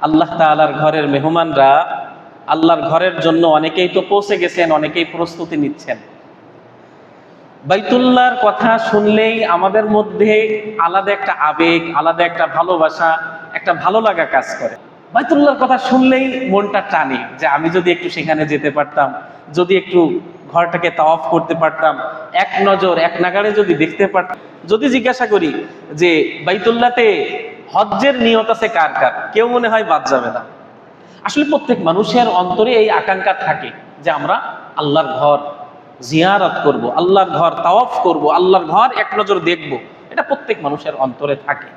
আল্লাহ তাআলার ঘরের মেহমানরা আল্লাহর ঘরের জন্য অনেকেই তো পৌঁছে গেছেন, অনেকেই প্রস্তুতি নিচ্ছেন। বাইতুল্লাহর কথা শুনলেই আমাদের মধ্যে আলাদা একটা আবেগ, আলাদা একটা ভালোবাসা, একটা ভালো লাগা কাজ করে। বাইতুল্লাহর কথা শুনলেই মনটা টানে যে আমি যদি একটু সেখানে যেতে পারতাম, যদি একটু ঘরটাকে তাওয়াফ করতে পারতাম, এক নজর, এক নাগাড়ে যদি দেখতে পারতাম। যদি জিজ্ঞাসা করি যে, বাইতুল্লাহতে হজ্জের নিয়ত আছে কার কার? কেউ মনে হয় বাদ যাবে না। আসলে প্রত্যেক মানুষের অন্তরে এই আকাঙ্ক্ষা থাকে যে আমরা আল্লাহর ঘর জিয়ারত করব, আল্লাহর ঘর তাওয়াফ করব, আল্লাহর ঘর এক নজর দেখব। এটা প্রত্যেক মানুষের অন্তরে থাকে।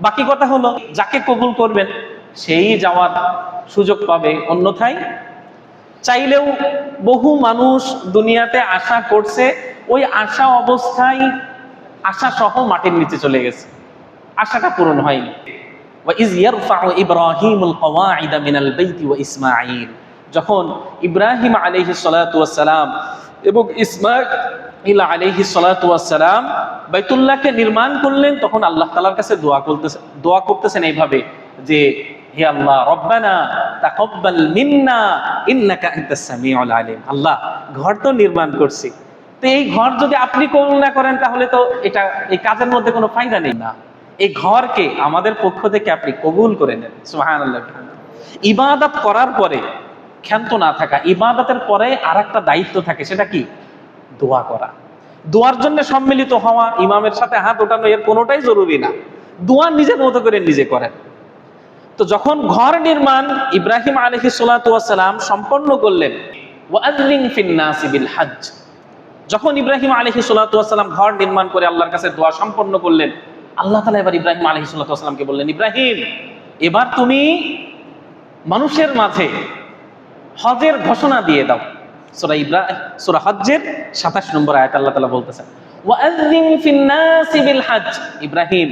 বাকি কথা হলো, যাকে কবুল করবেন, সেই যাওয়ার সুযোগ পাবে। অন্যথায় চাইলেও বহু মানুষ দুনিয়াতে আশা করছে, ওই আশা অবস্থায় আশা সহ মাটির নিচে চলে গেছে। আশাটা পূরণ হয়নি। ইব্রাহিমুল কওয়াইদা মিনাল বাইতি ওয়া ইসমাঈল। যখন ইব্রাহিম আলহি সালাম এবং ইসমাইল আলহি সালাম বাইতুল্লাহকে নির্মাণ করলেন, তখন আল্লাহ তালার কাছে দোয়া করতেছে, দোয়া করতেছেন এইভাবে যে, হে আল্লাহ, রব্বানা তাকব্বাল মিন্না, ইন্নাকা আনতাস আলিম। আল্লাহ, ঘর তো নির্মাণ করছি। তো এই ঘর যদি আপনি কবুল না করেন, তাহলে তো এটা, এই কাজের মধ্যে কোনো ফায়দা নেই না। এই ঘরকে আমাদের পক্ষ থেকে আপনি কবুল করে নেন। সুবহানাল্লাহ। ইবাদত করার পরে ক্ষান্ত না থাকা, ইবাদতের পরে আর একটা দায়িত্ব থাকে, সেটা কি? দোয়া করা। দোয়ার জন্য সম্মিলিত হওয়া, ইমামের সাথে হাত ওঠানো, এর কোনোটাই জরুরি না। দোয়া নিজের মতো করে নিজে করেন। তো যখন ঘর নির্মাণ ইব্রাহিম আলহি সালাম সম্পন্ন করলেন যখন ইব্রাহিম আলহি সালাম ঘর নির্মাণ করে আল্লাহর কাছে দোয়া সম্পন্ন করলেন আল্লাহ তালা এবার ইব্রাহিম আলহি সাল্লামকে বললেন, ইব্রাহিম, এবার তুমি মানুষের মাঝে হজের ঘোষণা দিয়ে দাও। সুরা ইব্রাহিম সুরা হজ্জের সাতাশ নম্বর আয়াত আল্লাহ তালা বলতেছেন ইব্রাহিম,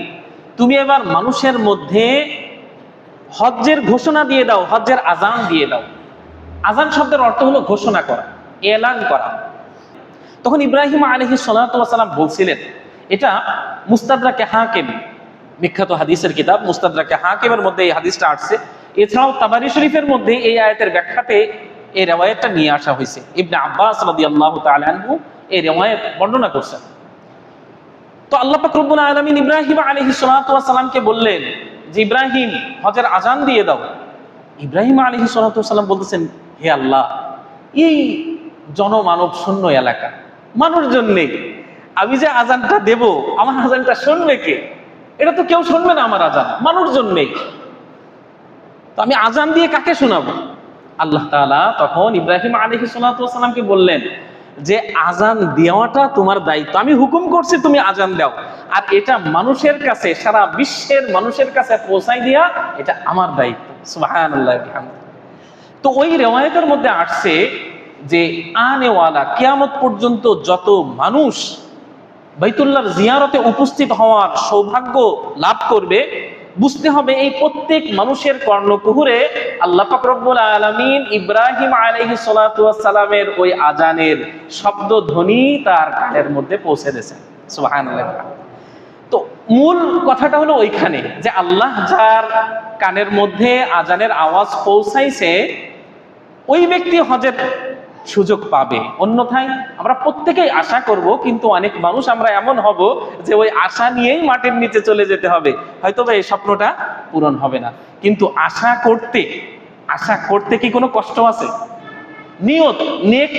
তুমি এবার মানুষের মধ্যে হজ্জের ঘোষণা দিয়ে দাও, হজ্জের আজান দিয়ে দাও। আজান শব্দের অর্থ হলো ঘোষণা করা, এলান করা। তখন ইব্রাহিম আলহি সালাম বলছিলেন এটা মুস্তাদরাকে হাকিম, বিখ্যাত হাদিসের কিতাব, মুস্তাদরাকে হাকিমের মধ্যে এই হাদিসটা আসছে। এছাড়াও তাবারি শরীফের মধ্যে এই আয়াতের ব্যাখ্যাতে এই রেওয়ায়তটা নিয়ে আসা হয়েছে। ইবনে আব্বাস রাদিয়াল্লাহু তাআলা আনহু এই রেওয়ায়ত বর্ণনা করছেন। তো আল্লাহ পাক রব্বুল আলামিন ইব্রাহিম সালাতু সালামকে বললেন যে, ইব্রাহিম, হজের আজান দিয়ে দাও। ইব্রাহিম ওয়াস সালাম বলতেছেন, হে আল্লাহ, এই জনমানব শূন্য এলাকা, মানুষজন নেই আমি যে আজানটা দেব, আমার আজানটা শুনবে কে? এটা তো কেউ শুনবে না আমার আজান, মানুষজন নেই। তো আমি আজান দিয়ে কাকে শোনাবো? আল্লাহ তাআলা তখন ইব্রাহিম আলাইহিস সালাতু ওয়াস সালামকে বললেন, যে আজান দেওয়াটা তোমার দায়িত্ব। আমি হুকুম করছি তুমি আজান দাও। আর এটা মানুষের কাছে, সারা বিশ্বের মানুষের কাছে পৌঁছাই দিয়া, এটা আমার দায়িত্ব। তো ওই রেওয়ায়তের মধ্যে আসছে যে, আনেওয়ালা, কেয়ামত পর্যন্ত যত মানুষ বাইতুল্লাহর জিয়ারতে উপস্থিত হওয়ার সৌভাগ্য লাভ করবে, বুঝতে হবে এই প্রত্যেক মানুষের কর্ণকুহুরে আল্লাহ পাক রব্বুল আলামিন ইব্রাহিম সালাতু সালামের ওই আজানের শব্দ ধ্বনি তার কানের মধ্যে পৌঁছে দিয়েছেন সুবহানাল্লাহ। তো মূল কথাটা হলো ওইখানে যে আল্লাহ যার কানের মধ্যে আজানের আওয়াজ পৌঁছাইছে, ওই ব্যক্তি হজের সুযোগ পাবে। অন্যথায় আমরা প্রত্যেকেই আশা করব, কিন্তু অনেক মানুষ আমরা এমন হব যে ওই আশা নিয়েই মাটির নিচে চলে যেতে হবে। হয়তো এই স্বপ্নটা পূরণ হবে না। কিন্তু আশা করতে আশা করতে কি কোনো কষ্ট আছে? নিয়ত, নেক,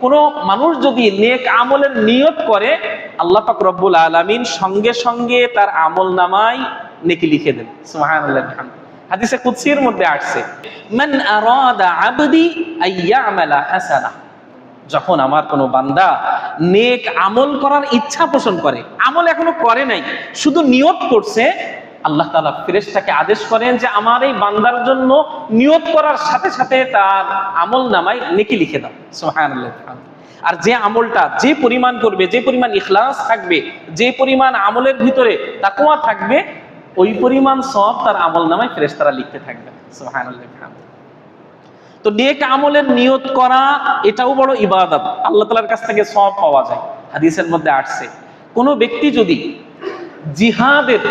কোন মানুষ যদি নেক আমলের নিয়ত করে, আল্লাহ পাক রব্বুল আলামিন সঙ্গে সঙ্গে তার আমল নামায় নেকি লিখে দেন। বিহামদিহি। হাদিসে কুদসির মধ্যে আসছে, মান আরাদা আবদি আইয়ামালা হাসানা যখন আমার কোনো বান্দা নেক আমল করার ইচ্ছা পোষণ করে, আমল এখনও করে নাই, শুধু নিয়ত করছে, আল্লাহ তাআলা ফেরেশতাকে আদেশ করেন যে আমার এই বান্দার জন্য নিয়ত করার সাথে সাথে তার আমল নামায় নেকি লিখে দাও। সুবহানাল্লাহ। আর যে আমলটা যে পরিমাণ করবে, যে পরিমাণ ইখলাস থাকবে, যে পরিমাণ আমলের ভিতরে তাকওয়া থাকবে ওই পরিমাণ সব তার আমল নামায় ফেরেশতারা লিখতে থাকবে। তো নেক আমলের নিয়ত করা, এটাও বড় ইবাদত। আল্লাহ তালার কাছ থেকে সব পাওয়া যায়। হাদিসের মধ্যে আসছে, কোনো ব্যক্তি যদি জিহাদের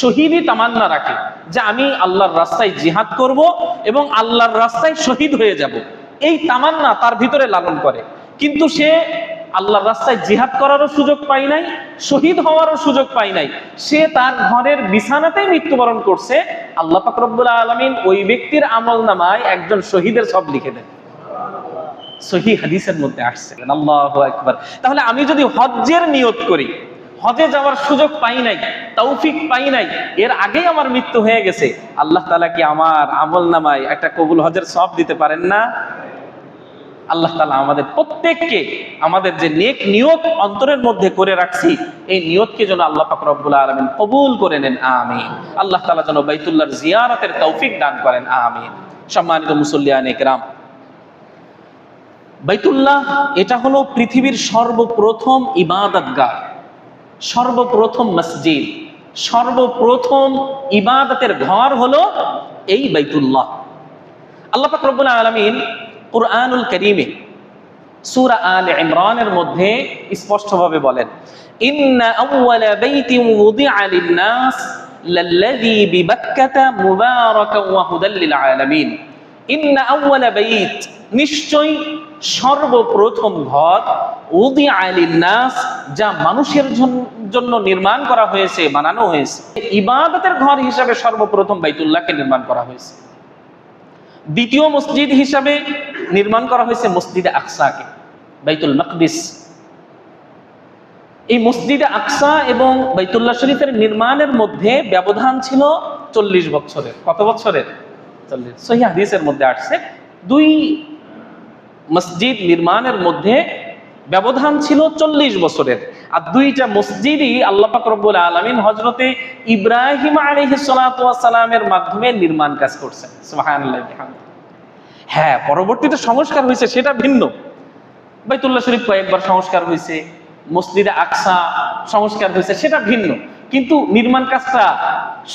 শহীদই তামান্না রাখে, যে আমি আল্লাহর রাস্তায় জিহাদ করব এবং আল্লাহর রাস্তায় শহীদ হয়ে যাব, এই তামান্না তার ভিতরে লালন করে। কিন্তু সে আল্লাহর রাস্তায় জিহাদ করারও সুযোগ পাই নাই, শহীদ হওয়ারও সুযোগ পাই নাই। সে তার ঘরের বিছানাতেই মৃত্যুবরণ করছে। আল্লাহ পাক রব্বুল আলমিন ওই ব্যক্তির আমল নামায় একজন শহীদের সব লিখে দেন। সহি হাদিসের মধ্যে আসছে। আল্লাহু আকবার। তাহলে আমি যদি হজ্জের নিয়ত করি হজে যাওয়ার সুযোগ পাই নাই, তৌফিক পাই নাই, এর আগেই আমার মৃত্যু হয়ে গেছে, আল্লাহ তাআলা কি আমার আমল নামায় একটা কবুল হজের সব দিতে পারেন না? আল্লাহ তালা আমাদের প্রত্যেককে আমাদের যে নেক নিয়ত অন্তরের মধ্যে করে রাখছি, এই নিয়তকে যেন আল্লাহ পাক রব্বুল আলমিন কবুল করে নেন, আমিন। আল্লাহ তালা যেন বাইতুল্লাহর জিয়ারতের তৌফিক দান করেন, আমিন। সম্মানিত মুসল্লিয়ান একরাম, বাইতুল্লাহ এটা হলো পৃথিবীর সর্বপ্রথম ইবাদতগাহ, সর্বপ্রথম মসজিদ, সর্বপ্রথম ইবাদতের ঘর হলো এই বাইতুল্লাহ। আল্লাহ পাক রব্বুল আলমিন কুরআনুল করিমে সূরা আলে ইমরানের মধ্যে স্পষ্টভাবে বলেন, ইন্না আউওয়ালা বাইতিন ওয়ুদিআ লিন-নাস লাল্লাযী বিবাক্কাতা মুবারাকান ওয়া হুদাল লিল আলামিন। ইন্না আউওয়ালা বাইত নিশ্চয় সর্বপ্রথম ঘর উদিআ লিন-নাস যা মানুষের জন্য নির্মাণ করা হয়েছে, বানানো হয়েছে। ইবাদতের ঘর হিসাবে সর্বপ্রথম বাইতুল্লাহকে নির্মাণ করা হয়েছে। দ্বিতীয় মসজিদ হিসাবে নির্মাণ করা হয়েছে মসজিদে আকসাকে, বাইতুল মকদিস। এই মসজিদে আকসা এবং বাইতুল্লাহ শরীফের নির্মাণের মধ্যে ব্যবধান ছিল চল্লিশ বছরের। কত বছরের? চল্লিশ। সহি হাদিসের মধ্যে আসছে, দুই মসজিদ নির্মাণের মধ্যে ব্যবধান ছিল চল্লিশ বছরের। আর দুইটা মসজিদই আল্লাহ রব্বুল আলমিন হজরতে ইব্রাহিম আলহি সালামের মাধ্যমে নির্মাণ কাজ বিহামদিহি। হ্যাঁ পরবর্তীতে সংস্কার হয়েছে, সেটা ভিন্ন। বাইতুল্লাহ শরীফ কয়েকবার সংস্কার হয়েছে, মসজিদে আকসা সংস্কার হয়েছে, সেটা ভিন্ন। কিন্তু নির্মাণ কাজটা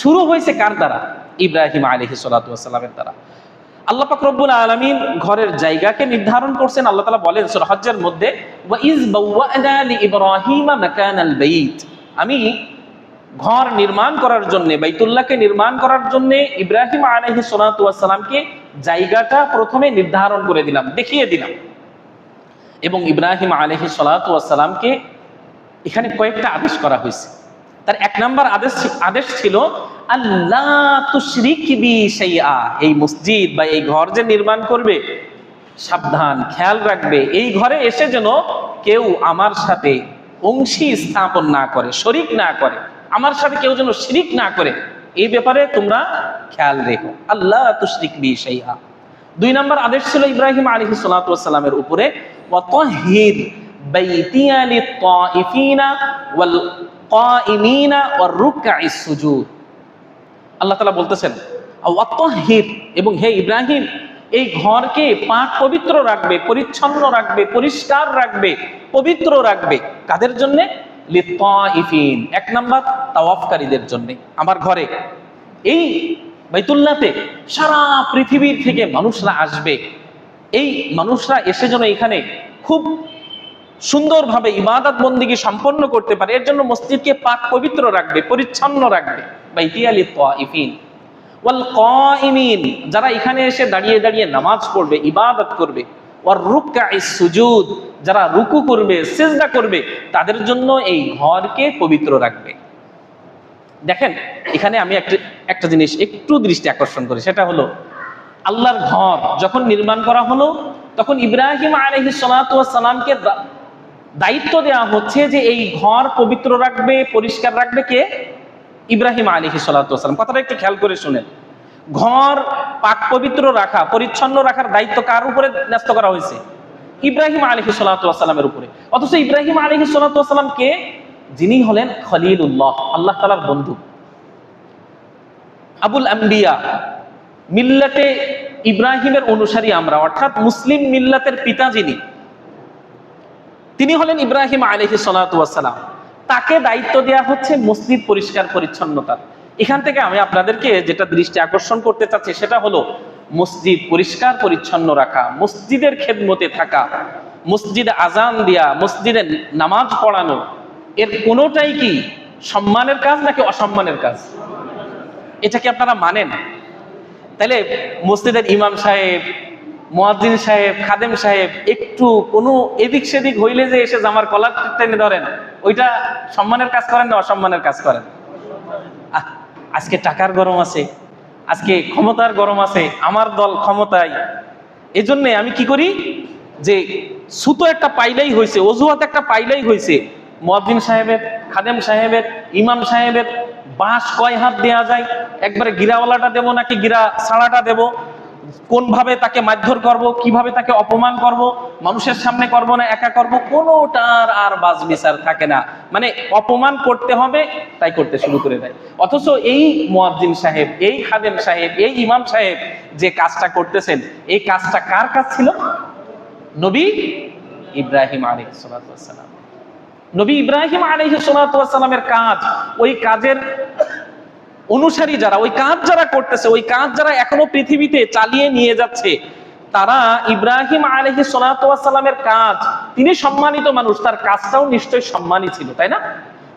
শুরু হয়েছে কার দ্বারা? ইব্রাহিম আলহি সালামের দ্বারা। আল্লাহ পাক রব্বুল আলামিন ঘরের জায়গাকে নির্ধারণ করছেন। আল্লাহ তাআলা বলেন সূরা হজ্জের মধ্যে, ওয়া ইজ বাওয়ানা লি ইব্রাহিমা মাকানাল বাইত আমি ঘর নির্মাণ করার জন্য, বাইতুল্লাহকে নির্মাণ করার জন্য ইব্রাহিম আলাইহিস সালাতু ওয়াস সালামকে জায়গাটা প্রথমে নির্ধারণ করে দিলাম, দেখিয়ে দিলাম। এবং ইব্রাহিম আলাইহিস সালাতু ওয়াস সালামকে এখানে কয়েকটা আদেশ করা হয়েছে। তার এক নাম্বার আদেশ আদেশ ছিল আল্লাহ তুশরিক বি শাইআ এই মসজিদ বা এই ঘর যে নির্মাণ করবে, সাবধান, খেয়াল রাখবে, এই ঘরে এসে যেন কেউ আমার সাথে অংশী স্থাপন না করে, শরিক না করে, আমার সাথে কেউ যেন শিরিক না করে, এই ব্যাপারে তোমরা খেয়াল রেখো। আল্লাহ তুশরিক বি শাইআ দুই নম্বর আদেশ ছিল ইব্রাহিম আলী সালাতু ওয়াসসালামের উপরে আল্লাহ তাআলা বলতেছেন ওয়াতাহির এবং হে ইব্রাহিম, এই ঘরকে পাক পবিত্র রাখবে, পরিচ্ছন্ন রাখবে, পরিষ্কার রাখবে, পবিত্র রাখবে। কাদের জন্য? লিত-তাইফিন। এক নাম্বার, তাওয়াফকারীদের জন্য। আমার ঘরে, এই বাইতুল্লাতে সারা পৃথিবীর থেকে মানুষরা আসবে। এই মানুষরা এসে যেন এখানে খুব সুন্দরভাবে ইবাদত বন্দিকে সম্পন্ন করতে পারে, এর জন্য মসজিদকে পাক পবিত্র রাখবে, পরিচ্ছন্ন রাখবে। বাইতিয়ালি তাইফিন ওয়াল কাইমিন যারা এখানে এসে দাঁড়িয়ে দাঁড়িয়ে নামাজ পড়বে, ইবাদত করবে। ওয়ার রুকআইস সুজুদ, যারা রুকু করবে, সিজদা করবে, তাদের জন্য এই ঘরকে পবিত্র রাখবে। দেখেন, এখানে আমি একটা একটা জিনিস একটু দৃষ্টি আকর্ষণ করি, সেটা হলো, আল্লাহর ঘর যখন নির্মাণ করা হলো, তখন ইব্রাহিম আলহি সালামকে দায়িত্ব দেওয়া হচ্ছে যে এই ঘর পবিত্র রাখবে, পরিষ্কার রাখবে কে? ইব্রাহিম আলহি সালাম। কথাটা একটু খেয়াল করে শুনেন। ঘর পাক পবিত্র রাখা, পরিচ্ছন্ন রাখার দায়িত্ব কার উপরে ন্যস্ত করা হয়েছে? ইব্রাহিম আলহি সালামের উপরে। অথচ ইব্রাহিম আলী সালাম কে? যিনি হলেন খলিলুল্লাহ, আল্লাহ তালার বন্ধু। আবুল আম্বিয়া, মিল্লাতে ইব্রাহিমের অনুসারী আমরা, অর্থাৎ মুসলিম মিল্লাতের পিতা যিনি তিনি হলেন ইব্রাহিম আলহি সালাম তাকে দায়িত্ব দেয়া হচ্ছে মসজিদ পরিষ্কার পরিচ্ছন্নতার এখান থেকে আমি আপনাদেরকে যেটা দৃষ্টি আকর্ষণ করতে চাচ্ছি সেটা হলো মসজিদ পরিষ্কার পরিচ্ছন্ন রাখা, মসজিদের খেদমতে থাকা, মসজিদে আজান দেয়া, মসজিদে নামাজ পড়ানো। এর কোনোটাই কি সম্মানের কাজ নাকি অসম্মানের কাজ? এটা কি আপনারা মানেন? তাহলে মসজিদের ইমাম সাহেব মুয়াজ্জিন সাহেব, খাদেম সাহেব, একটু কোনো এদিক সেদিক হইলে যে এসে জামার কলার টেনে ধরেন, ওইটা সম্মানের কাজ করেন না অসম্মানের কাজ করেন? আজকে টাকার গরম আছে, আজকে ক্ষমতার গরম আছে, আমার দল ক্ষমতায়। এজন্য আমি কি করি? যে সুতো একটা পাইলেই হয়েছে অজুহাত একটা পাইলেই হয়েছে মুয়াজ্জিন সাহেবের, খাদেম সাহেবের, ইমাম সাহেবের বাঁশ কয় হাত দেয়া যায়? একবারে গিরাওয়ালাটা দেবো নাকি গিরা ছাড়াটা দেবো? কোন ভাবে তাকে মারধর করব, কীভাবে তাকে অপমান করব, মানুষের সামনে করব না, একা করব, কোনোটার আর বাজ বিচার থাকে না। মানে অপমান করতে হবে, তাই করতে শুরু করে দেয়। অথচ এই মুয়াজ্জিন সাহেব, এই খাদেম সাহেব, এই ইমাম সাহেব যে কাজটা করতেছেন, এই কাজটা কার কাজ ছিল? নবী ইব্রাহিম আলাইহিস সালাম। নবী ইব্রাহিম আলাইহিস সালামের কাজ, ওই কাজের অনুসারী যারা, ওই কাজ যারা করতেছে, ওই কাজ যারা এখনও পৃথিবীতে চালিয়ে নিয়ে যাচ্ছে, তারা ইব্রাহিম আলহি সালামের কাজ, তিনি সম্মানিত মানুষ, তার কাজটাও নিশ্চয়ই সম্মানী ছিল, তাই না?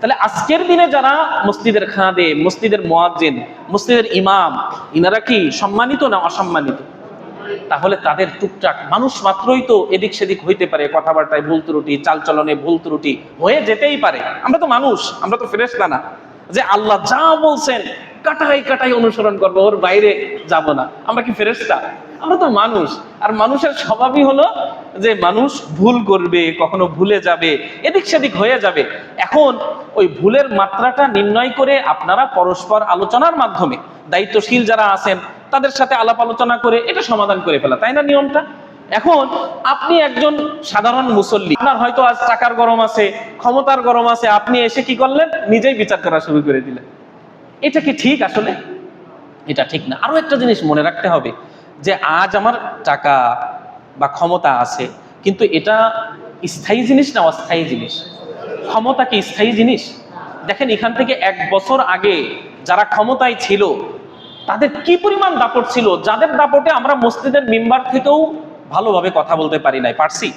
তাহলে আজকের দিনে যারা মসজিদের খাদে, মসজিদের মোয়াজ্জেন, মসজিদের ইমাম, ইনারা কি সম্মানিত না অসম্মানিত? তাহলে তাদের টুকটাক, মানুষ মাত্রই তো এদিক সেদিক হইতে পারে, কথাবার্তায় ভুল ত্রুটি, চালচলনে ভুল ত্রুটি, হয়ে যেতেই পারে। আমরা তো মানুষ, আমরা তো ফেরেশতা না। যে আল্লাহ যা বলছেন কাটাই কাটাই অনুসরণ করব, ওর বাইরে যাব না। আমরা কি ফেরেশতা? আমরা তো মানুষ। আর মানুষের স্বভাবই হলো যে মানুষ ভুল করবে, কখনো ভুলে যাবে, এদিক সেদিক হয়ে যাবে। এখন ওই ভুলের মাত্রাটা নির্ণয় করে আপনারা পরস্পর আলোচনার মাধ্যমে, দায়িত্বশীল যারা আছেন, তাদের সাথে আলাপ আলোচনা করে এটা সমাধান করে ফেলা। তাই না নিয়মটা? এখন আপনি একজন সাধারণ মুসল্লি, আপনার হয়তো আজ টাকার গরম আছে, ক্ষমতার গরম আছে, আপনি এসে কি করলেন? নিজেই বিচার করা শুরু করে দিলেন। এটা কি ঠিক আসলে? এটা ঠিক না। আরও একটা জিনিস মনে রাখতে হবে যে আজ আমার টাকা বা ক্ষমতা আছে, কিন্তু এটা স্থায়ী জিনিস না অস্থায়ী জিনিস? ক্ষমতা কি স্থায়ী জিনিস? দেখেন, এখান থেকে এক বছর আগে যারা ক্ষমতায় ছিল, তাদের কি পরিমাণ দাপট ছিল? যাদের দাপটে আমরা মসজিদের মেম্বার থেকেও ভালোভাবে কথা বলতে পারি নাই, পারছি?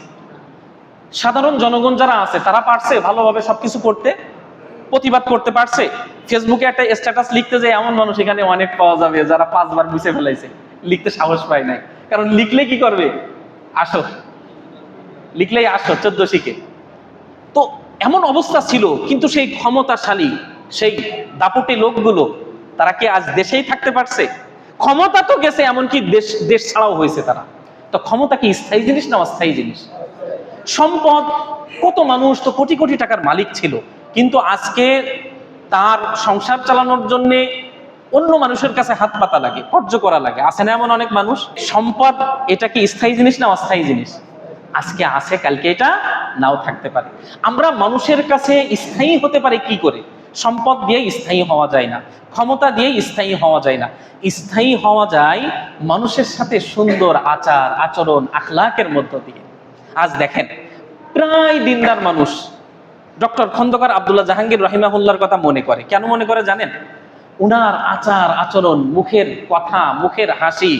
সাধারণ জনগণ যারা আছে, তারা পারছে ভালোভাবে সবকিছু করতে, প্রতিবাদ করতে পারছে? ফেসবুকে একটা স্ট্যাটাস লিখতে যে এমন মানুষ এখানে অনেক পাওয়া যাবে, যারা পাঁচবার মুছে ফেলাইছে। লিখতে সাহস পায় নাই। কারণ লিখলে কি করবে? আসো। লিখলেই আসো, চোদ্দ শিখে। তো এমন অবস্থা ছিল, কিন্তু সেই ক্ষমতাশালী, সেই দাপটে লোকগুলো, তারা কি আজ দেশেই থাকতে পারছে? ক্ষমতা তো গেছে, এমনকি দেশ দেশ ছাড়াও হয়েছে তারা। তো ক্ষমতা কি? স্থায়ী জিনিস না অস্থায়ী জিনিস? সম্পদ, কত মানুষ তো কোটি কোটি টাকার মালিক ছিল, কিন্তু আজকে তার সংসার চালানোর জন্য অন্য মানুষের কাছে হাত পাতা লাগে কর্য করা লাগে। আছে না এমন অনেক মানুষ? সম্পদ, এটা কি স্থায়ী জিনিস না অস্থায়ী জিনিস? আজকে আছে, কালকে এটা নাও থাকতে পারে। আমরা মানুষের কাছে স্থায়ী হতে পারে কি করে? সম্পদ দিয়ে স্থায়ী হওয়া যায় না, ক্ষমতা দিয়ে স্থায়ী হওয়া যায় না। স্থায়ী হওয়া যায় মানুষের সাথে সুন্দর আচার, আচরণ, আখলাকের মধ্য দিয়ে। আজ দেখেন, প্রায় দিনদার মানুষ ডক্টর খন্দকার আব্দুল্লাহ জাহাঙ্গীর রহিমাহুল্লার কথা মনে করে। কেন মনে করে জানেন? উনার আচার, আচরণ, মুখের কথা, মুখের হাসি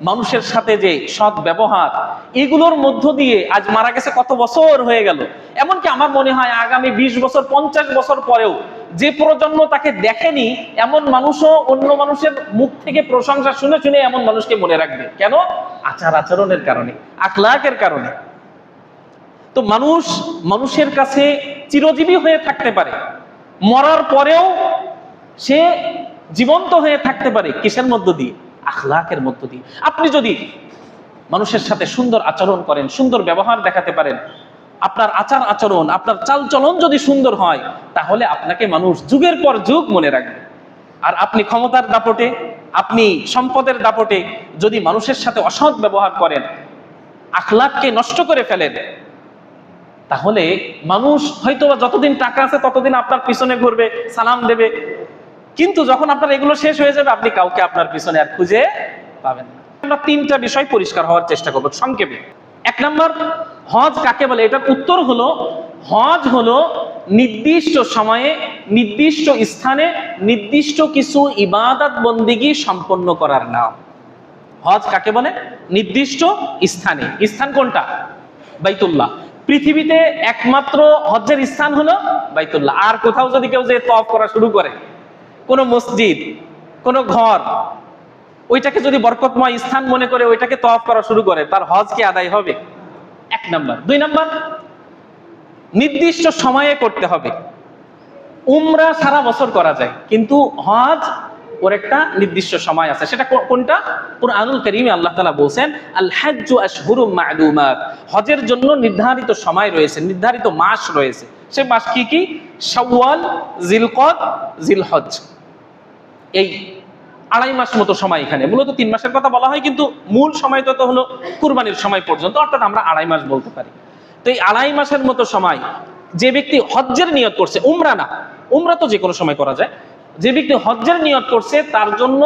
মানুষের সাথে যে সৎ ব্যবহার, এগুলোর মধ্য দিয়ে আজ মারা গেছে কত বছর হয়ে গেল। এমনকি আমার মনে হয় আগামী ২০ বছর, পঞ্চাশ বছর পরেও যে প্রজন্ম তাকে দেখেনি, এমন মানুষও অন্য মানুষের মুখ থেকে প্রশংসা শুনে শুনে এমন মানুষকে মনে রাখবে। কেন? আচার আচরণের কারণে, আখলাকের কারণে। তো মানুষ মানুষের কাছে চিরজীবী হয়ে থাকতে পারে। মরার পরেও সে জীবন্ত হয়ে থাকতে পারে কিসের মধ্য দিয়ে? আখলাকের মধ্য দিয়ে। আপনি যদি মানুষের সাথে সুন্দর আচরণ করেন, সুন্দর ব্যবহার দেখাতে পারেন, আপনার আচার আচরণ, আপনার চালচলন যদি সুন্দর হয়, তাহলে আপনাকে মানুষ যুগের পর যুগ মনে রাখবে। আর আপনি ক্ষমতার দাপটে, আপনি সম্পদের দাপটে যদি মানুষের সাথে অসৎ ব্যবহার করেন, আখলাককে নষ্ট করে ফেলেন, তাহলে মানুষ হয়তো যতদিন টাকা আছে ততদিন আপনার পিছনে ঘুরবে, সালাম দেবে। কিন্তু যখন আপনার এগুলো শেষ হয়ে যাবে, আপনি কাউকে আপনার পিছনে আর খুঁজে পাবেন না। আমরা তিনটা বিষয় পরিষ্কার হওয়ার চেষ্টা করব সংক্ষেপে। এক নম্বর, হজ কাকে বলে? এটার উত্তর হলো, হজ হলো নির্দিষ্ট সময়ে, নির্দিষ্ট স্থানে, নির্দিষ্ট কিছু ইবাদত বন্দিগি সম্পন্ন করার নাম। হজ কাকে বলে? নির্দিষ্ট স্থানে। স্থান কোনটা? বাইতুল্লাহ। পৃথিবীতে একমাত্র হজ্জের স্থান হলো বাইতুল্লাহ। আর কোথাও যদি কেউ যে তফ করা শুরু করে কোন মসজিদ, কোন ঘর, ওইটাকে যদি বরকতময় স্থান মনে করে ওইটাকে তফ করা শুরু করে, তার হজ কি আদায় হবে? এক নাম্বার। দুই নাম্বার, নির্দিষ্ট সময়ে করতে হবে। উমরা সারা বছর করা যায়, কিন্তু হজ ওর একটা নির্দিষ্ট সময় আছে। সেটা কোনটা? কোরআনুল করিমে আল্লাহ তাআলা বলছেন আল হাজ্জু মা'লুমাত হজের জন্য নির্ধারিত সময় রয়েছে, নির্ধারিত মাস রয়েছে। সে মাস কি কি? শাওয়াল, জিলকদ জিলহজ এই আড়াই মাস মতো সময় এখানে। মূলত তিন মাসের কথা বলা হয়, কিন্তু মূল সময় তো হলো কুরবানির সময় পর্যন্ত, অর্থাৎ আমরা আড়াই মাস বলতে পারি। তো এই আড়াই মাসের মতো সময় যে ব্যক্তি হজ্জের নিয়ত করছে, উমরা না, উমরা তো যে কোনো সময় করা যায়, যে ব্যক্তি হজ্জের নিয়ত করছে, তার জন্য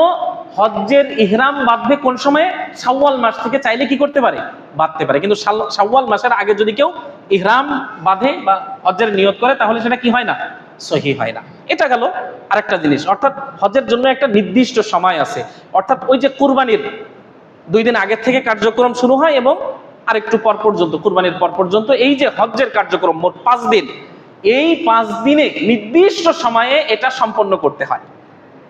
হজ্জের ইহরাম বাঁধবে কোন সময়ে? শাওয়াল মাস থেকে চাইলে কি করতে পারে? বাঁধতে পারে। কিন্তু শাওয়াল মাসের আগে যদি কেউ ইহরাম বাঁধে বা হজ্জের নিয়ত করে, তাহলে সেটা কি হয় না? সহি হয় না। এটা গেল আরেকটা জিনিস। অর্থাৎ হজের জন্য একটা নির্দিষ্ট সময় আছে। অর্থাৎ ওই যে কুরবানির দুই দিন আগের থেকে কার্যক্রম শুরু হয় এবং আরেকটু পর পর্যন্ত, কুরবানির পর পর্যন্ত এই যে হজ্জের কার্যক্রম, মোট পাঁচ দিন, এই পাঁচ দিনে নির্দিষ্ট সময়ে এটা সম্পন্ন করতে হয়।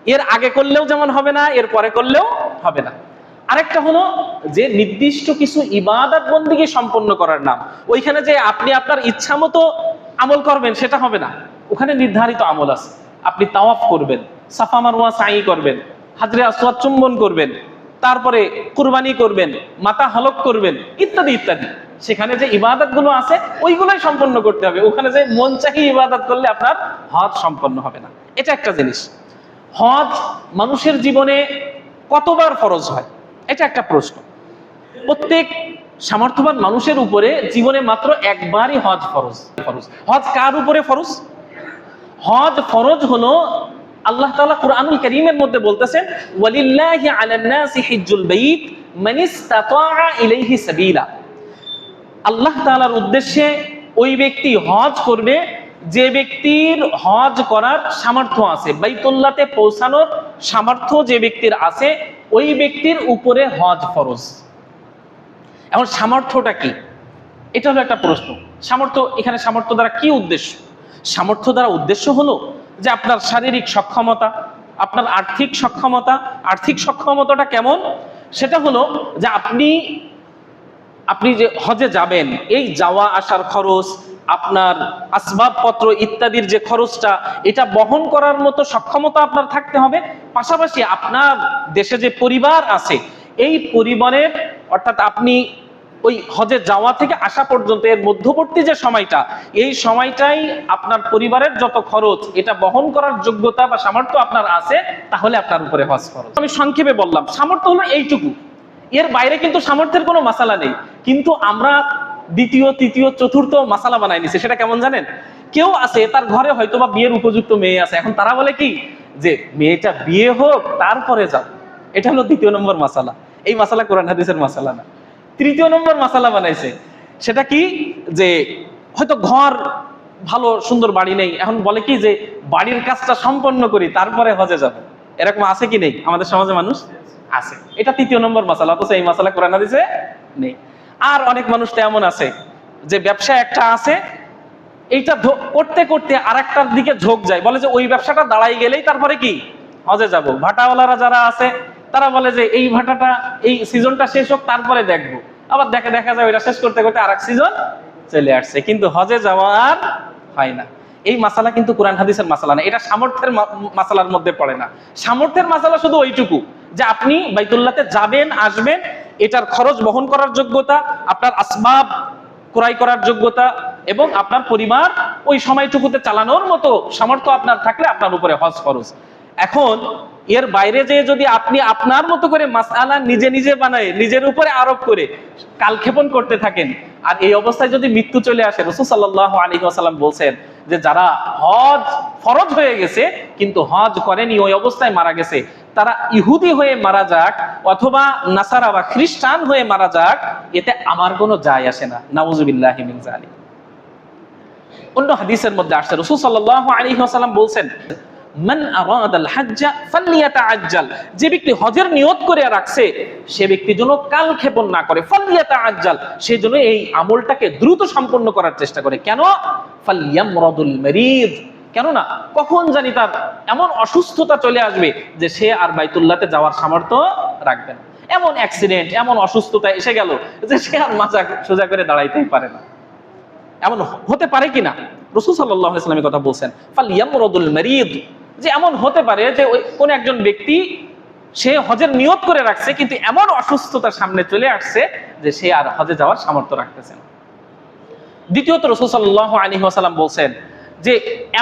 এর আগে করলেও যেমন হবে না, এর পরে করলেও হবে না। আরেকটা হলো যে নির্দিষ্ট কিছু ইবাদত বন্দিকে সম্পন্ন করার নাম। ওইখানে যে আপনি আপনার ইচ্ছা মতো আমল করবেন, সেটা হবে না। ওখানে নির্ধারিত আমল আছে। আপনি তাওয়াফ করবেন, সাফা মারওয়া সাই করবেন, হাজরে আসওয়াদ চুম্বন করবেন, তারপরে কুরবানি করবেন, মাথা হলক করবেন, ইত্যাদি ইত্যাদি। সেখানে যে ইবাদতগুলো আছে, ওইগুলোই সম্পন্ন করতে হবে। ওখানে যে মন চাহি ইবাদত করলে আপনার হজ সম্পন্ন হবে না। এটা একটা জিনিস। হজ মানুষের জীবনে কতবার ফরজ হয়? এটা একটা প্রশ্ন। প্রত্যেক সামর্থ্যবান মানুষের উপরে জীবনে মাত্র একবারই হজ ফরজ। ফরজ। হজ কার উপরে ফরজ? হজ ফরজ হলো আল্লাহ তাআলা কুরআনুল কারীমের মধ্যে বলতেছেন, ওয়ালিল্লাহি আলান নাসি হিজ্জুল বাইত মান ইসতাতাআ ইলাইহি সাবিলা। আল্লাহ তাআলার উদ্দেশ্যে ওই ব্যক্তি হজ করবে, যে ব্যক্তির হজ করার সামর্থ্য আছে বাইতুল্লাহতে পৌঁছানোর সামর্থ্য যে ব্যক্তির আছে, ওই ব্যক্তির উপরে হজ ফরজ। এখন সামর্থ্যটা কি? এটা হলো একটা প্রশ্ন। সামর্থ্য, এখানে সামর্থ্য দ্বারা কি উদ্দেশ্য? সামর্থ্য দ্বারা উদ্দেশ্য হলো যে আপনার শারীরিক সক্ষমতা, আপনার আর্থিক সক্ষমতা, আর্থিক সক্ষমতাটা কেমন? সেটা হলো যে আপনি আপনি যে হজে যাবেন, এই যাওয়া আসার খরচ, আপনার আসবাবপত্র ইত্যাদির যে খরচটা, এটা বহন করার মতো সক্ষমতা আপনার থাকতে হবে। পাশাপাশি আপনার দেশে যে পরিবার আছে, এই পরিবারের, অর্থাৎ আপনি ওই হজে যাওয়া থেকে আসা পর্যন্ত, এর মধ্যবর্তী যে সময়টা, এই সময়টাই আপনার পরিবারের যত খরচ, এটা বহন করার যোগ্যতা বা সামর্থ্য আপনার আছে, তাহলে আপনার উপরে হজ খরচ আমি সংক্ষেপে বললাম, সামর্থ্য হলো এইটুকু। এর বাইরে কিন্তু সামর্থ্যের কোনো মাসালা নেই। কিন্তু আমরা দ্বিতীয়, তৃতীয়, চতুর্থ মাসালা বানাই নিছি, সেটা কেমন জানেন? কেউ আছে, তার ঘরে হয়তো বা বিয়ের উপযুক্ত মেয়ে আছে। এখন তারা বলে কি? যে মেয়েটা বিয়ে হোক, তারপরে যাও। এটা হলো দ্বিতীয় নম্বর মাসালা। এই মাসালা কোরআন হাদিসের মাসালা না। তৃতীয় নম্বর মাসালা বানাইছে। সেটা কি? যে হয়তো ঘর ভালো, সুন্দর বাড়ি নেই। এখন বলে কি যে বাড়ির কাজটা সম্পন্ন করি, তারপরে হজে যাব। এরকম আছে কি নেই? আমাদের সমাজে মানুষ আছে। এটা তৃতীয় নম্বর মাসালা অথচ এই মাসালা কোরআন হাদিসে নেই। আর অনেক মানুষ তো এমন আছে যে ব্যবসা একটা আছে, এইটা করতে করতে আর দিকে ঝোঁক যায়। বলে যে ওই ব্যবসাটা দাঁড়াই গেলেই তারপরে কি? হজে যাব। ভাটাওয়ালারা যারা আছে তারা বলে যে এই ভাটাটা, এই সিজনটা শেষ হোক, তারপরে দেখব। আবার দেখা দেখা যায় ওইটা শেষ করতে করতে আর সিজন চলে আসছে। কিন্তু হজে যাওয়া আর হয় না। এই মাসালা কিন্তু কোরআন হাদিসের মাসালা না। এটা সামর্থ্যের মাসালার মধ্যে পড়ে না। সামর্থ্যের মাসালা শুধু ওইটুকু, যে আপনি বাইতুল্লাহতে যাবেন, আসবেন, এটার খরচ বহন করার যোগ্যতা, আপনার আসবাব ক্রয় করার যোগ্যতা, এবং আপনার পরিবার ওই সময়টুকুতে চালানোর মতো সামর্থ্য আপনার থাকলে আপনার উপরে হজ ফরজ। এখন এর বাইরে যে যদি আপনি আপনার মতো করে মাসালা নিজে নিজে বানায়, নিজের উপরে আরোপ করে কালক্ষেপণ করতে থাকেন, আর এই অবস্থায় যদি মৃত্যু চলে আসে, রসুল সাল্লাহ আলী আসাল্লাম বলছেন যে যারা হজ ফরজ হয়ে গেছে, কিন্তু হজ করেনি, ওই অবস্থায় মারা গেছে। তারা ইহুদি হয়ে মারা যাক অথবা নাসারা বা খ্রিস্টান হয়ে মারা যাক, এতে আমার কোনো যায় আসে না। নাউজুবিল্লাহ অন্য হাদিসের মধ্যে আসছে, রসুল সাল্লাল্লাহু আলাইহি ওয়াসাল্লাম বলছেন যে ব্যক্তি হজের নিয়ত করে রাখছে, সে ব্যক্তি যেন কাল ক্ষেপণ না করে। এই আমলটাকে দ্রুত সম্পন্ন করার চেষ্টা করে। কেন? কেননা, কখন জানি তার এমন অসুস্থতা চলে আসবে যে সে আর বাইতুল্লাহতে যাওয়ার সামর্থ্য রাখবে না। এমন অ্যাক্সিডেন্ট এমন অসুস্থতা এসে গেল যে সে আর মাজা সোজা করে দাঁড়াইতেই পারে না। এমন হতে পারে কিনা? রসুল সাল্লাহ ইসলামের কথা বলছেন ফাল ইয়ামরদুল মারিদ। যে এমন হতে পারে যে ওই কোন একজন ব্যক্তি সে হজের নিয়ত করে রাখছে, কিন্তু এমন অসুস্থতার সামনে চলে আসছে যে সে আর হজে যাওয়ার সামর্থ্য রাখতেছে না। দ্বিতীয়ত রসুল সাল্লাহ আলী ওয়াসাল্লাম বলছেন যে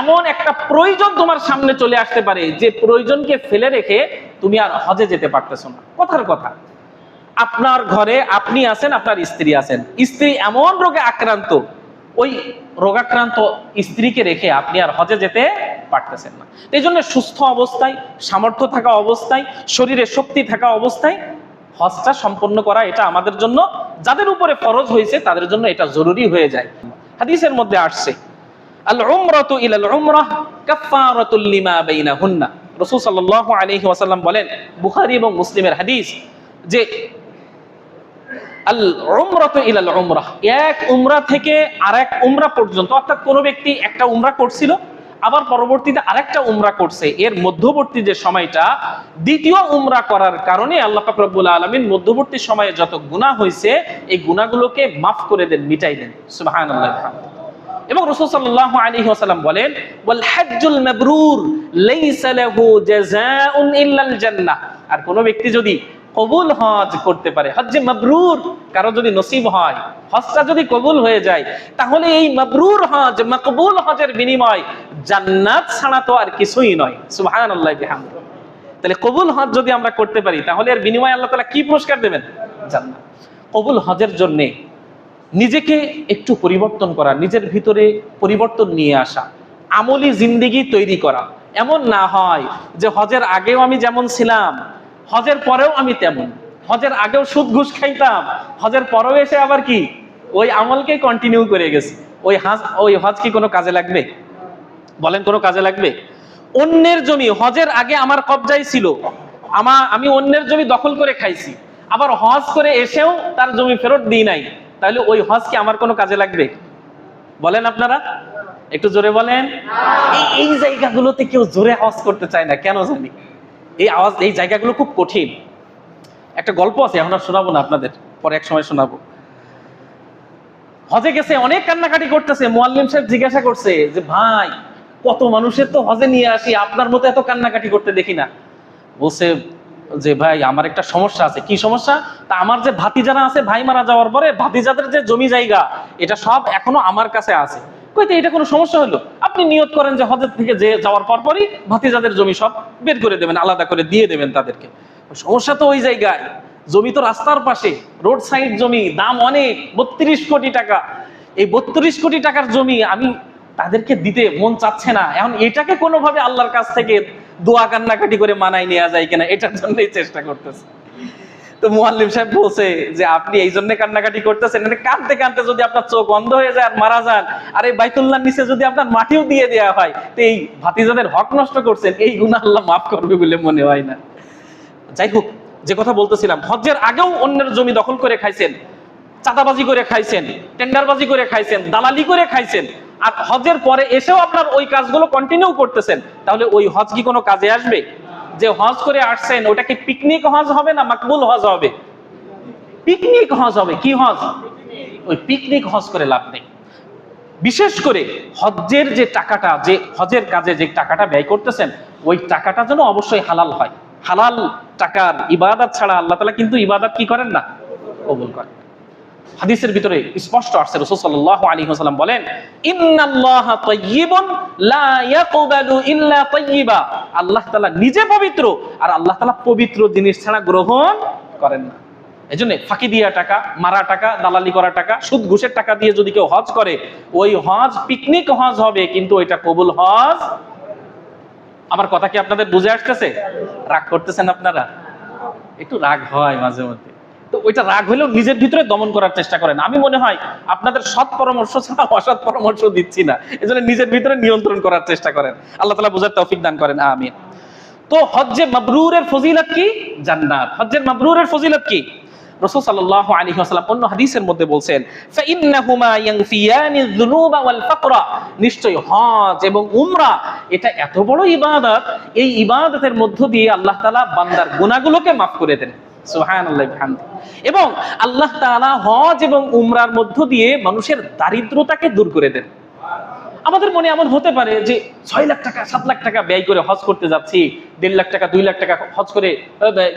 এমন একটা প্রয়োজন তোমার সামনে চলে আসতে পারে, যে প্রয়োজনকে ফেলে রেখে তুমি আর হজে যেতে পারতেছো না। কথার কথা, আপনার ঘরে আপনি আছেন, আপনার স্ত্রী আছেন। স্ত্রী এমন রোগে আক্রান্ত ওই রোগাক্রান্ত স্ত্রীকে রেখে আপনি আর হজে যেতে পারতেছেন না। এই জন্য সুস্থ অবস্থায়, সামর্থ্য থাকা অবস্থায়, শরীরে শক্তি থাকা অবস্থায় হজটা সম্পন্ন করা এটা আমাদের জন্য, যাদের উপরে ফরজ হয়েছে তাদের জন্য এটা জরুরি হয়ে যায়। হাদিসের মধ্যে আসছে আল উমরাতু ইলাল ওয়াসাল্লাম বলেন, বুখারী এবং মুসলিমের হাদিস যে আল ইলাল উমরাহ এক উমরা থেকে আরেক উমরা পর্যন্ত, অর্থাৎ কোন ব্যক্তি একটা উমরা করছিল, আবার পরবর্তীতে আরেকটা উমরা করছে। এর মধ্যবর্তী যে সময়টা, দ্বিতীয় উমরা করার কারণে আল্লাহ পাক রব্বুল আলামিন মধ্যবর্তী সময়ে যত গুনাহ হয়েছে এই গুনাহগুলোকে মাফ করে দেন, মিটাই দেন। সুবহানাল্লাহ। এবং রাসূল সাল্লাল্লাহু আলাইহি ওয়াসাল্লাম বলেন, ওয়াল হাজ্জুল মাবরুর, লাইসা লাহু জাযাউন ইল্লাল জান্নাহ। আর কোন ব্যক্তি যদি কবুল হজ করতে পারে। হজ্জে মাবরুর কারও যদি নসিব হয়, হজটা যদি কবুল হয়ে যায়, তাহলে এই মাবরুর হজ, মকবুল হজের বিনিময় জান্নাত ছাড়া তো আর কিছুই নয়। সুবহানাল্লাহ বিহামদিহি তাহলে কবুল হজ যদি আমরা করতে পারি, তাহলে এর বিনিময়ে আল্লাহ তালা কি পুরস্কার দেবেন? জান্নাত। কবুল হজের জন্যে নিজেকে একটু পরিবর্তন করা, নিজের ভিতরে পরিবর্তন নিয়ে আসা, আমলি জিন্দিগি তৈরি করা। এমন না হয় যে হজের আগেও আমি যেমন ছিলাম হজের পরেও আমি তেমন। হজের আগেও সুদ ঘুষ খাইতাম। হজের পরেও এসে আবার কি? ওই আমলকে কন্টিনিউ করে গেছি। ওই হাজ, ওই হজ কি কোনো কাজে লাগবে? বলেন কোনো কাজে লাগবে? অন্যের জমি, হজের আগে আমার কবজায় ছিল। আমা, আমি অন্যের জমি দখল করে খাইছি। আবার হজ করে এসেও তার জমি ফেরত দিই নাই। তাহলে ওই হজ কি আমার কোনো কাজে লাগবে? বলেন আপনারা। একটু জোরে বলেন। এই জায়গাগুলোতে কেউ জোরে হজ করতে চায় না, কেন জানি? এই আওয়াজ, এই জায়গাগুলো খুব কঠিন। একটা গল্প আছে, এখন আর শোনাবো না আপনাদের, পরে এক সময় শোনাবো। হজে গেছে, অনেক কান্নাকাটি করতেছে, মোয়াল্লিম সাহেব জিজ্ঞাসা করছে যে, ভাই, কত মানুষের তো হজে নিয়ে আসি, আপনার মতো এত কান্নাকাটি করতে দেখি না। বলছে যে, ভাই, আমার একটা সমস্যা আছে। কি সমস্যা? তা আমার যে ভাতিজারা আছে, ভাই মারা যাওয়ার পরে ভাতিজাদের যে জমি জায়গা, এটা সব এখনও আমার কাছে আছে। কইতে এটা কোনো সমস্যা হলো আপনি নিয়ত করেন যে হজের থেকে যে যাওয়ার পর পরই ভাতিজাদের জমি সব বের করে দেবেন, আলাদা করে দিয়ে দেবেন তাদেরকে। সমস্যা তো ওই জায়গায়। জমি তো রাস্তার পাশে, রোড সাইড জমি, দাম অনেক, বত্রিশ কোটি টাকা। এই বত্রিশ কোটি টাকার জমি আমি তাদেরকে দিতে মন চাচ্ছে না। এখন এটাকে কোনোভাবে আল্লাহর কাছ থেকে দোয়া কান্নাকাটি করে মানায় নেওয়া যায় কিনা, এটার জন্যই চেষ্টা করতেছে। তো মুআল্লিম সাহেব বলছে যে, আপনি এই জন্য কান্নাকাটি করতেছেন। মানে কাঁদতে কাঁদতে যদি আপনার চোখ বন্ধ হয়ে যায় আর মারা যান, আর এই বাইতুল্লাহ নিচে যদি আপনার মাটিও দিয়ে দেওয়া হয়, তো এই ভাতিজাদের হক নষ্ট করছেন, এই গুণা আল্লাহ মাফ করবে বলে মনে হয় না। যাই হোক, যে কথা বলতেছিলাম, হজ্জের আগেও অন্যের জমি দখল করে খাইছেন, চাঁদাবাজি করে খাইছেন, টেন্ডারবাজি করে খাইছেন, দালালি করে খাইছেন, আর হজের পরে এসেও আপনার ওই কাজগুলো কন্টিনিউ করতেছেন, তাহলে ওই হজ কি কোনো কাজে আসবে? যে হজ করে আসছেন ওটা কি পিকনিক হজ হবে না মাকবুল হজ হবে? পিকনিক হজ হবে, কি হজ? ওই পিকনিক হজ করে লাভ নেই। বিশেষ করে হজ্জের যে টাকাটা, যে হজের কাজে যে টাকাটা ব্যয় করতেছেন, ওই টাকাটা যেন অবশ্যই হালাল হয়। হালাল টাকার ইবাদত ছাড়া আল্লাহ তালা কিন্তু ইবাদত কি করেন না? কবুল করেন। হাদিসের ভিতরে স্পষ্ট আসছে, রাসূল সাল্লাল্লাহু আলাইহি ওয়াসাল্লাম বলেন, ইন্নাল্লাহা তাইয়্যিবুন, লা ইয়াকবালু ইল্লা তাইয়্যিবা। আল্লাহ তাআলা নিজে পবিত্র, আর আল্লাহ তাআলা পবিত্র জিনিস ছাড়া গ্রহণ করেন না। এজন্য ফাঁকি দিয়া টাকা, মারা টাকা, দালালি করা টাকা, সুদ ঘুষের টাকা দিয়ে যদি কেউ হজ করে, ওই হজ পিকনিক হজ হবে, কিন্তু ওইটা কবুল হজ আমার কথা কি আপনাদের বুঝে আসতেছে? রাগ করতেছেন আপনারা? একটু রাগ হয় মাঝে মধ্যে। তো ওইটা রাগ হলেও নিজের ভিতরে দমন করার চেষ্টা করেন। আমি মনে হয় আপনাদের সৎ পরামর্শ ছাড়া অসৎ পরামর্শ দিচ্ছি না। এজন্য নিজের ভিতরে নিয়ন্ত্রণ করার চেষ্টা করেন। আল্লাহ তালা বুঝার তৌফিক দান করেন। আমিন। তো হজ্জে মাবরুরের ফজিলত কি? জান্নাত। হজ্জের মাবরুরের ফজিলত কি? রাসূল সাল্লাল্লাহু আলাইহি ওয়াসাল্লাম অন্য হাদিসের মধ্যে বলছেন নিশ্চয়ই হজ এবং উমরা, এটা এত বড় ইবাদত, এই ইবাদতের মধ্য দিয়ে আল্লাহ তাআলা বান্দার গুনাহগুলোকে মাফ করে দেন। এবং আল্লাহ হজ এবং উমরার মধ্য দিয়ে মানুষের দারিদ্রতাকে দূর করে দেন। আমাদের মনে এমন হতে পারে যে ছয় লাখ টাকা, সাত লাখ টাকা ব্যয় করে হজ করতে যাচ্ছি, দেড় লাখ টাকা, দুই লাখ টাকা হজ করে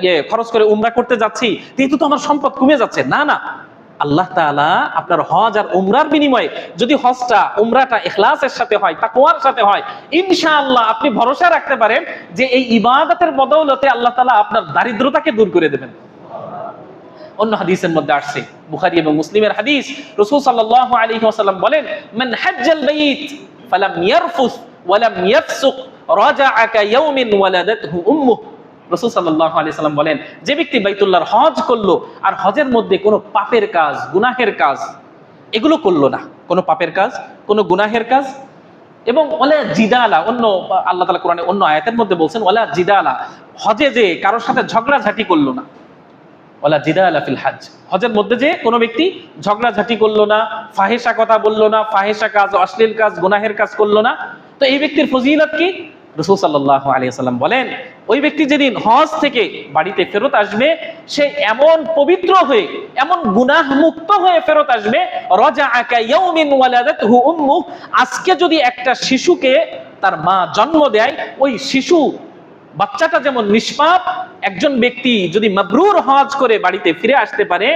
ইয়ে খরচ করে উমরা করতে যাচ্ছি যেহেতু তো আমার সম্পদ কমে যাচ্ছে। না না। আল্লাহ তাআলা আপনার হজ আর উমরার বিনিময়ে যদি হজটা, উমরাটা ইখলাসের সাথে হয়, তাকওয়ার সাথে হয়, ইনশাআল্লাহ আপনি ভরসা রাখতে পারেন যে এই ইবাদতের বদৌলতে আল্লাহ তালা আপনার দারিদ্রতাকে দূর করে দেবেন। অন্য হাদিসের মধ্যে আসছে, বুখারী এবং মুসলিমের হাদিস। রাসূল সাল্লাল্লাহু আলাইহি ওয়াসাল্লাম বলেন, মান হাজ্জাল বাইত ফালাম ইয়ারফুস ওয়ালাম ইয়াফসুক রাজাআ কায়াউমিন ওয়ালাদাতহু উম্মুহ। রাসূল সাল্লাল্লাহু আলাইহি সাল্লাম বলেন, যে ব্যক্তি বাইতুল্লাহর হজ করল আর হজের মধ্যে কোনো পাপের কাজ, গুনাহের কাজ, এগুলো করল না। কোনো পাপের কাজ, কোনো গুনাহের কাজ এবং ওলা জিদালা, অন্য আল্লাহ তাআলা কোরআনে অন্য আয়াতের মধ্যে বলছেন ওলা জিদালা, হজে যে কারোর সাথে ঝগড়াঝাটি করল না। ওলা জিদা আলা ফিল হাজ, হজের মধ্যে যে কোনো ব্যক্তি ঝগড়াঝাটি করল না ফাহেসা কথা বলল না ফাহেসা কাজ, অশ্লীল কাজ, গুনাহের কাজ করল না। তো এই ব্যক্তির ফজিলত কি? রসুল সাল্লাহ আলিয়াল্লাম বলেন, ওই ব্যক্তি যেদিন হজ থেকে বাড়িতে ফেরত আসবে, সে এমন পবিত্র হয়ে, এমন গুনাহ মুক্ত হয়ে ফেরত আসবে রজা আজকে যদি একটা শিশুকে তার মা জন্ম দেয়, ওই শিশু বাচ্চাটা যেমন নিষ্পাপ, একজন ব্যক্তি যদি মাবরুর হজ করে বাড়িতে ফিরে আসতে পারে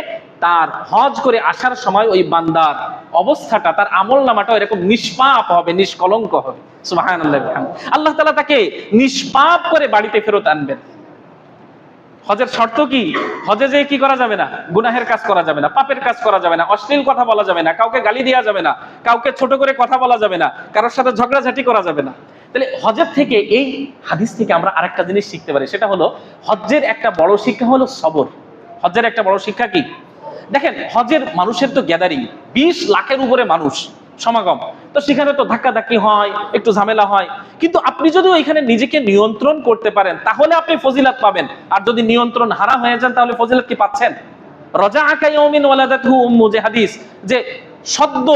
তার হজ করে আসার সময় ওই বান্দার অবস্থাটা, তার আমল নামাটা এরকম নিষ্পাপ হবে, নিষ্কলঙ্ক হবে। আল্লাহ তাআলা তাকে নিষ্পাপ করে বাড়িতে ফেরত আনবেন। হজের শর্ত কি? হজে যে কি করা যাবে না? গুনাহের কাজ করা যাবে না, পাপের কাজ করা যাবে না, অশ্লীল কথা বলা যাবে না, কাউকে গালি দেওয়া যাবে না, কাউকে ছোট করে কথা বলা যাবে না, কারোর সাথে ঝগড়াঝাটি করা যাবে না। তাহলে হজের থেকে এই হাদিস থেকে আমরা আরেকটা জিনিস শিখতে পারি, সেটা হলো হজ্জের একটা বড় শিক্ষা হলো সবর। হজ্জের একটা বড় শিক্ষা কি? দেখেন, হজের মানুষের তো গ্যাদারিং বিশ লাখের উপরে মানুষ, সমাগম। তো সেখানে তো ধাক্কাধাক্কি হয়, একটু ঝামেলা হয়। কিন্তু আপনি যদি ওইখানে নিজেকে নিয়ন্ত্রণ করতে পারেন, তাহলে আপনি ফজিলাত পাবেন। আর যদি নিয়ন্ত্রণ হারা হয়ে যান, তাহলে ফজিলাত কি পাচ্ছেন? রজা আকাই ওমিন ওয়ালাদাতহু হাদিস, যে সদ্য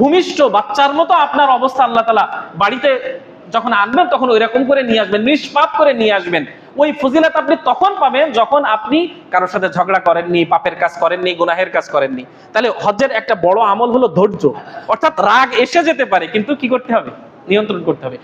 ভূমিষ্ঠ বাচ্চার মতো আপনার অবস্থা, আল্লাহ তালা বাড়িতে যখন আনবেন, তখন ওই রকম করে নিয়ে আসবেন, নিষ্পাপ করে নিয়ে আসবেন। ওই ফজিলাত আপনি তখন পাবেন যখন আপনি কারোর সাথে ঝগড়া করেননি, পাপের কাজ করেননি, গুনাহের কাজ করেননি। তাহলে হজ্জের একটা বড় আমল হলো ধৈর্য। অর্থাৎ রাগ এসে যেতে পারে, কিন্তু কি করতে হবে? নিয়ন্ত্রণ করতে হবে।